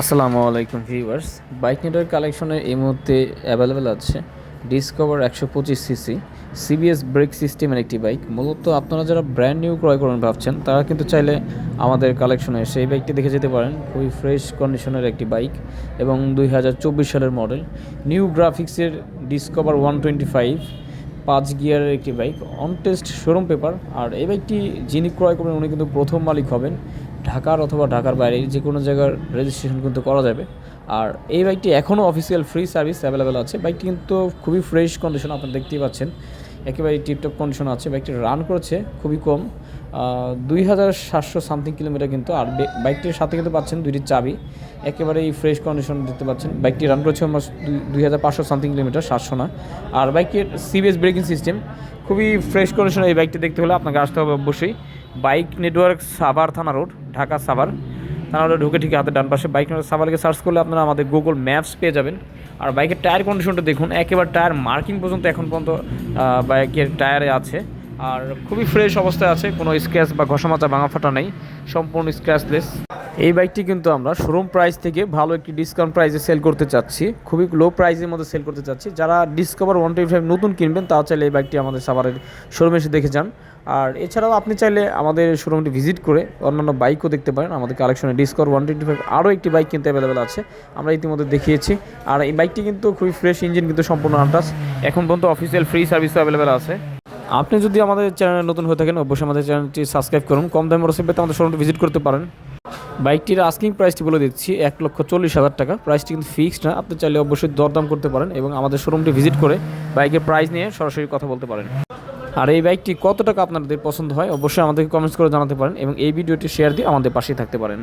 আসসালামু আলাইকুম viewers. Bike network কালেকশনের এই মুহূর্তে অ্যাভেলেবেল আছে ডিসকভার একশো পঁচিশ সিসি সিবিএস ব্রেক সিস্টেমের একটি বাইক মূলত আপনারা যারা ব্র্যান্ড নিউ ক্রয় করবেন ভাবছেন, তারা কিন্তু চাইলে আমাদের কালেকশনে এসে এই বাইকটি দেখে যেতে পারেন। খুবই ফ্রেশ কন্ডিশনের একটি বাইক এবং দুই হাজার চব্বিশ সালের মডেল নিউ গ্রাফিক্সের ডিসকভার ওয়ান টোয়েন্টি ফাইভ পাঁচ গিয়ারের একটি bike on test showroom paper আর এই বাইকটি যিনি ক্রয় করবেন, উনি কিন্তু প্রথম মালিক হবেন। ঢাকার অথবা ঢাকার বাইরে যে কোনো জায়গার রেজিস্ট্রেশন কিন্তু করা যাবে। আর এই বাইকটি এখনও অফিসিয়াল ফ্রি সার্ভিস অ্যাভেলেবেল আছে। বাইকটি কিন্তু খুবই ফ্রেশ কন্ডিশন আপনারা দেখতেই পাচ্ছেন। একেবারে টিপটপ কন্ডিশন আছে। বাইকটি রান করেছে খুবই কম। দুই হাজার সাতশো সামথিং কিলোমিটার কিন্তু। আর বাইকটির সাথে কিন্তু পাচ্ছেন দুইটি চাবি। একেবারেই ফ্রেশ কন্ডিশন দেখতে পাচ্ছেন। বাইকটি রান করেছে আমার দুই হাজার পাঁচশো সামথিং কিলোমিটার সাতশো না। আর বাইকের সিবিএস ব্রেকিং সিস্টেম খুবই ফ্রেশ কন্ডিশন এই বাইকটি দেখতে হলে আপনাকে আসতে হবে অবশ্যই। বাইক নেটওয়ার্ক সাভার থানা রোড, ঢাকা সাভার। থানা রোডে ঢুকে ঠিক হাতে ডান পাশে বাইক নেটওয়ার্ক সাভারকে সার্চ করলে আপনারা আমাদের গুগল ম্যাপস পেয়ে যাবেন। আর বাইকের টায়ার কন্ডিশনটা দেখুন, একেবারে টায়ার মার্কিং পর্যন্ত এখন পর্যন্ত বাইকের টায়ারে আছে। আর খুবই ফ্রেশ অবস্থায় আছে, কোনো স্ক্র্যাচ বা ঘষামাচা ভাঙা ফাটা নেই, সম্পূর্ণ স্ক্র্যাচলেস এই বাইকটি কিন্তু আমরা শোরুম প্রাইস থেকে ভালো একটি ডিসকাউন্ট প্রাইসে সেল করতে চাচ্ছি, খুবই লো প্রাইসের মধ্যে সেল করতে চাচ্ছি। যারা ডিসকভার ওয়ান টোয়েন্টি ফাইভ নতুন কিনবেন তাও চাইলে এই বাইকটি আমাদের সাভারের শোরুমে এসে দেখে যান। আর এছাড়াও আপনি চাইলে আমাদের শোরুমটি ভিজিট করে অন্যান্য বাইকও দেখতে পারেন। আমাদের কালেকশনে ডিসকভার ওয়ান টোয়েন্টি ফাইভ আরও একটি বাইক কিন্তু অ্যাভেলেবেল আছে। আমরা ইতিমধ্যে দেখিয়েছি। আর এই বাইকটি কিন্তু খুবই ফ্রেশ ইঞ্জিন কিন্তু সম্পূর্ণ আনটাস এখন পর্যন্ত অফিসিয়াল ফ্রি সার্ভিসও অ্যাভেলেবেল আছে। আপনি যদি আমাদের চ্যানেলে নতুন হয়ে থাকেন, অবশ্যই আমাদের চ্যানেলটি সাবস্ক্রাইব করুন। কম দামে রসিদ পেতে আমাদের শোরুমটি ভিজিট করতে পারেন। বাইকটির আস্কিং প্রাইসটি বলে দিচ্ছি, এক লক্ষ চল্লিশ হাজার টাকা। প্রাইসটি কিন্তু ফিক্সড না। আপনি চাইলে অবশ্যই দরদাম করতে পারেন এবং আমাদের শোরুমটি ভিজিট করে বাইকের প্রাইস নিয়ে সরাসরি কথা বলতে পারেন। আর এই বাইকটি কত টাকা আপনাদের পছন্দ হয় অবশ্যই আমাদেরকে কমেন্টস করে জানাতে পারেন এবং এই ভিডিওটি শেয়ার দিয়ে আমাদের পাশেই থাকতে পারেন।